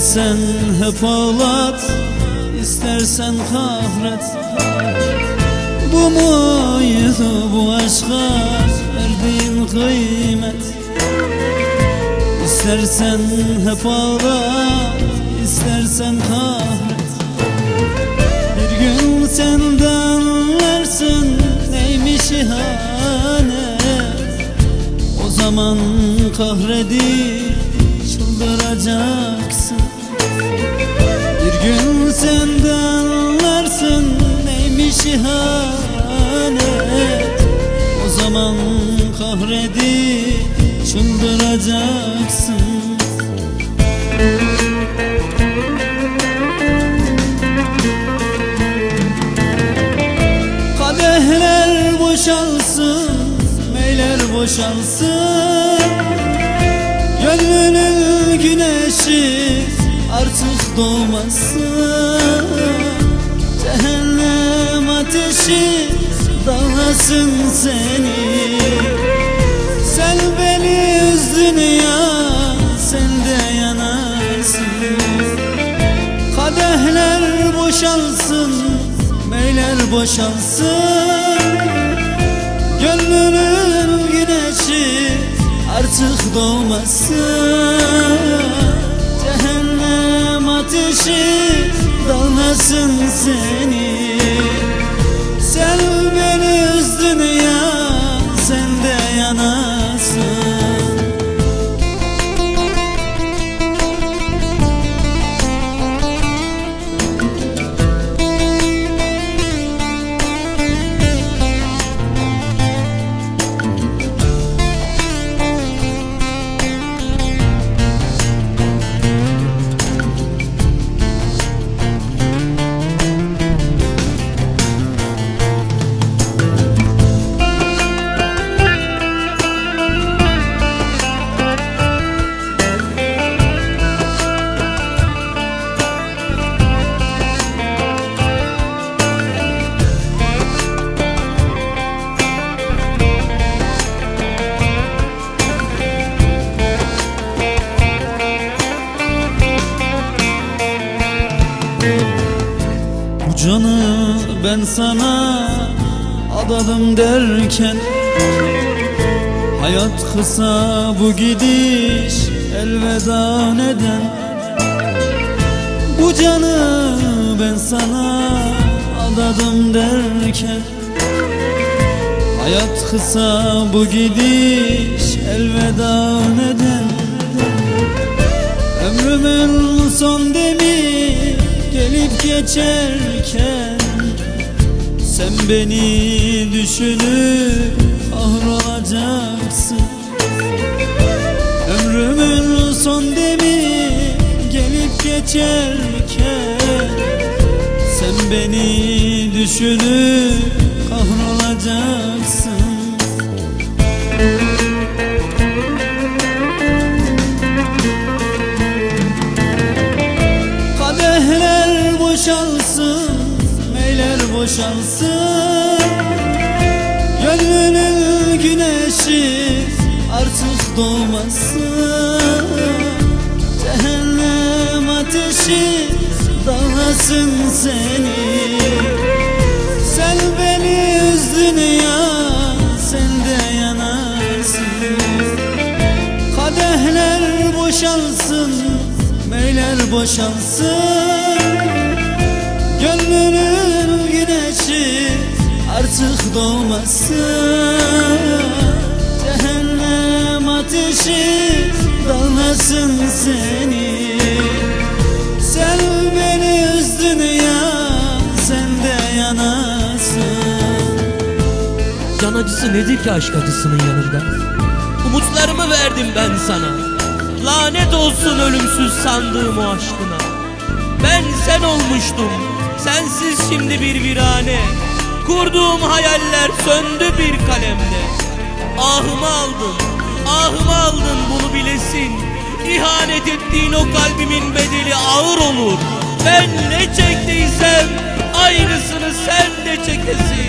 İstersen hep ağlat istersen kahret. Bu muydu bu aşka verdiğin kıymet. İstersen hep ağlat istersen kahret. Bir gün sen de anlarsın neymiş ihanet? O zaman kahredip çıldıracaksın Bir gün sen de anlarsın neymiş ihanet. O zaman kahredip çıldıracaksın. Kadehler boşalsın, meyler boşalsın. Gönlünün güneşi artık doğmasın Cehennem ateşi dağlasın seni. Sen beni üzdün ya, sen de yanarsın. Kadehler boşalsın, meyler boşalsın. Gönlümün güneşi artık doğmasın. Cehennem ateşi dalmasın seni ben sana adadım derken Hayat kısa bu gidiş elveda neden? Bu canı ben sana adadım derken Hayat kısa bu gidiş elveda neden? Ömrümün son demi gelip geçerken Sen beni düşünüp kahrolacaksın Ömrümün son demi gelip geçerken Sen beni düşünüp güneşi artık doğmasın Cehennem ateşi dağlasın seni. Sen beni üzdün ya, sen de yanarsın. Kadehler boşalsın, meyler boşalsın. Gönlünün güneşi artık doğmasın ateşi dalmasın seni Sen beni üzdün ya, sen de yanasın Can acısı nedir ki aşk acısının yanında? Umutlarımı verdim ben sana. Lanet olsun ölümsüz sandığım o aşkına. Ben sen olmuştum. Sensiz şimdi bir virane. Kurduğum hayaller söndü bir kalemde. Ahımı aldın, ahımı aldın bunu bilesin. İhanet ettiğin o kalbimin bedeli ağır olur. Ben ne çektiysem aynısını sen de çekesin.